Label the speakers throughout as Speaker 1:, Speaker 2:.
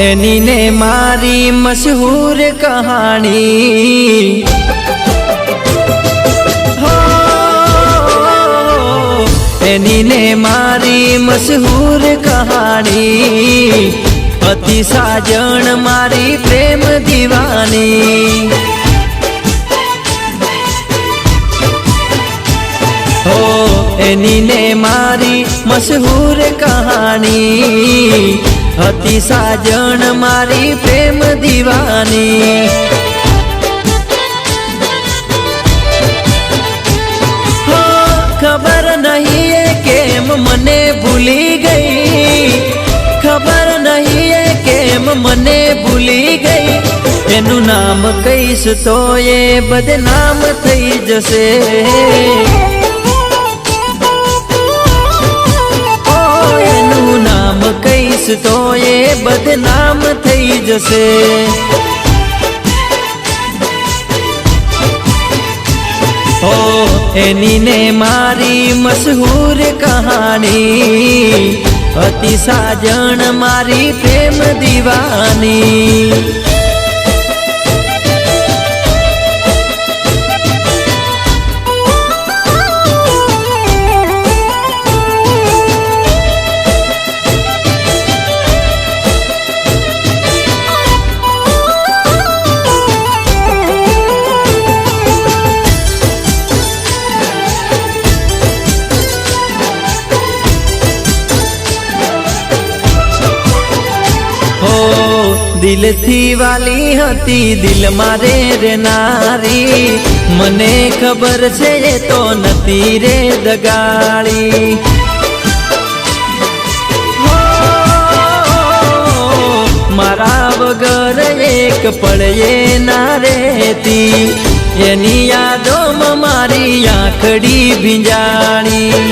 Speaker 1: એની ને મારી મશહૂર કહાણી. હો, એની ને મારી મશહૂર કહાણી. અતિ સાજણ મારી પ્રેમ દીવાની. હો એની ને મારી મશહૂર કહાણી. હતી સાજણ મારી પ્રેમ દીવાની. ખબર નહીં એ કેમ મને ભૂલી ગઈ? ખબર નહીં એ કેમ મને ભૂલી ગઈ? એનું નામ કહીશ તો એ બદનામ થઈ જશે. તો એ બદનામ થઈ જશે. ઓ એની ને મારી મશહૂર કહાણી અતિ સાજણ મારી પ્રેમ દીવાની. દિલથી વાલી હતી દિલ મારે રે નારી. મને ખબર છે તો નથી રે દગાડી મારા વગર એક પળે ના રહેતી. એની યાદોમાં મારી આંખડી ભીંજાણી.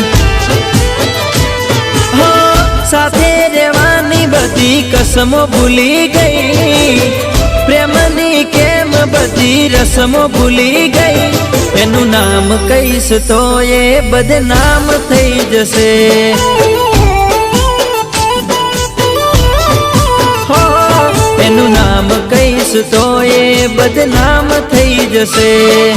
Speaker 1: કસમો ભૂલી ગઈ. પ્રેમની કેમ બધી રસમો ભૂલી ગઈ. એનું નામ કહીશ તો એ બદનામ થઈ જશે. એનું નામ કહીશ તો એ બદનામ થઈ જશે.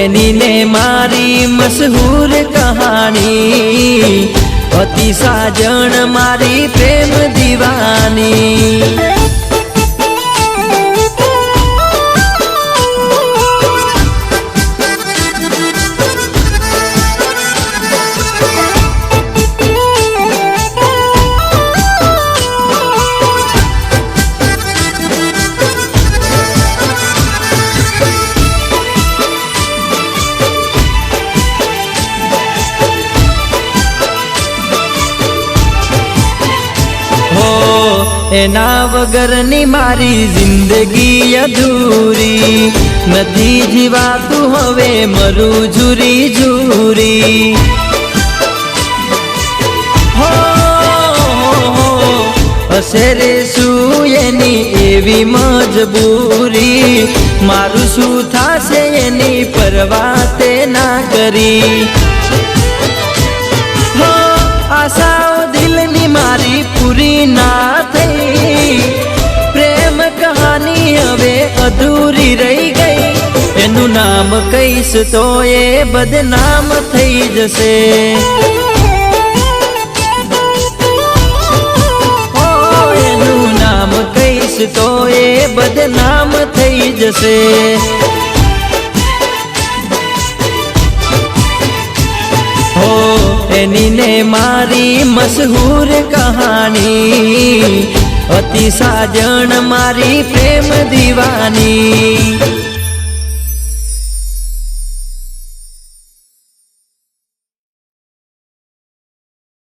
Speaker 1: એની ને મારી મશહૂર કહાણી અતિ સાજણ મારી પ્રેમ દીવાની એના વગરની મારી જિંદગી અધૂરી. નથી જીવાતું હવે મરું જુરી જુરી હશે રે શું એની એવી મજબૂરી? મારું શું થાશે એની પરવા તે ના કરી? નામ કહીશ તો એ બદનામ થઈ જશે. એનું નામ કહીશ તો એ બદનામ થઈ જશે. હો એની ને મારી મશહૂર કહાણી અતિ સાજણ મારી પ્રેમ દીવાની.